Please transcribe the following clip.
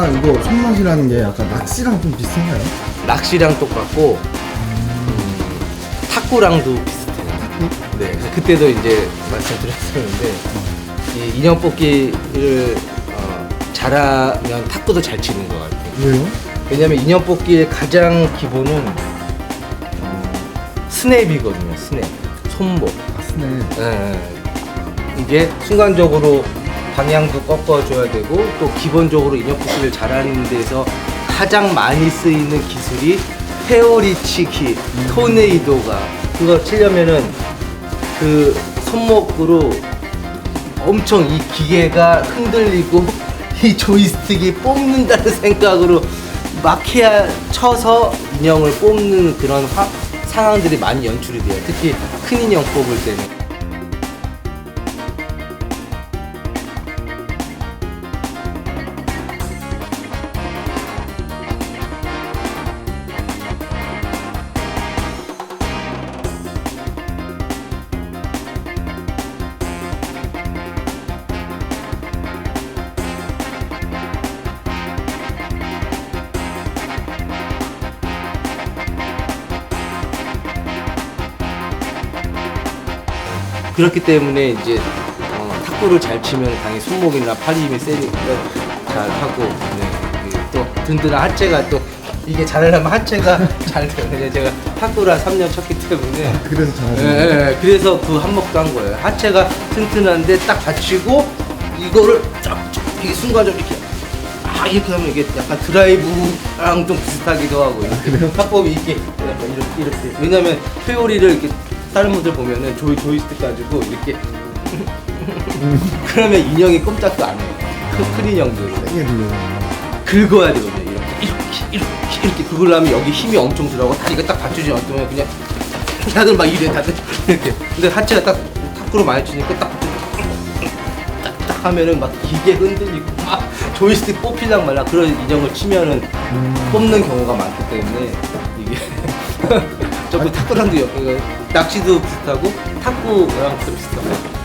약간 이거 손맛이라는 게 약간 낚시랑 좀 비슷한가요? 낚시랑 똑같고 음, 탁구랑도 비슷해요. 네, 그래서 그때도 이제 말씀드렸었는데 이 인형 뽑기를 어, 잘하면 탁구도 잘 치는 것 같아요. 왜요? 왜냐면 인형 뽑기의 가장 기본은 음, 스냅이거든요. 스냅, 손목. 아, 스네. 예, 이게 순간적으로 방향도 꺾어줘야 되고 또 기본적으로 인형 뽑기를 잘하는 데서 가장 많이 쓰이는 기술이 페어리치기, 토네이도가 그거 치려면은 그 손목으로 엄청 이 기계가 흔들리고 이 조이스틱이 뽑는다는 생각으로 막 해야 쳐서 인형을 뽑는 그런 화- 상황들이 많이 연출이 돼요. 특히 큰 인형 뽑을 때는. 그렇기 때문에 이제 어, 탁구를 잘 치면 당연히 손목이나 팔 힘이 세니까 잘 하고 네. 그리고 또 든든한 하체가 또 이게 잘하려면 하체가 잘. 왜냐면 제가 탁구를 한 3년 쳤기 때문에 그래서 예, 잘하시는 예, 예. 그래서 그 한몫도 한 거예요. 하체가 튼튼한데 딱 받치고 이거를 쫙쫙 이게 순간적으로 이렇게 아 이렇게 하면 이게 약간 드라이브랑 좀 비슷하기도 하고 이렇게 탁법이 이렇게 약간 이렇게 이렇게 왜냐면 회오리를 이렇게 다른 분들 보면은 조이 조이스틱 가지고 이렇게 그러면 인형이 꼼짝도 안 해요. 큰, 큰 인형들. 긁어야 되거든요. 이렇게 이렇게 이렇게 이렇게 그걸 하면 여기 힘이 엄청 들어가고 다리가 딱 받쳐지지 않으면 그냥 다들 막 이래 다들 이렇게. 근데 하체가 딱 탁구로 많이 치니까 딱딱 하면은 막 기계 흔들리고 막 조이스틱 뽑히랑 말라 그런 인형을 치면은 뽑는 경우가 많기 때문에 이게 저그 탁구랑도 엮- 낚시도 비슷하고 탁구랑 또 비슷하고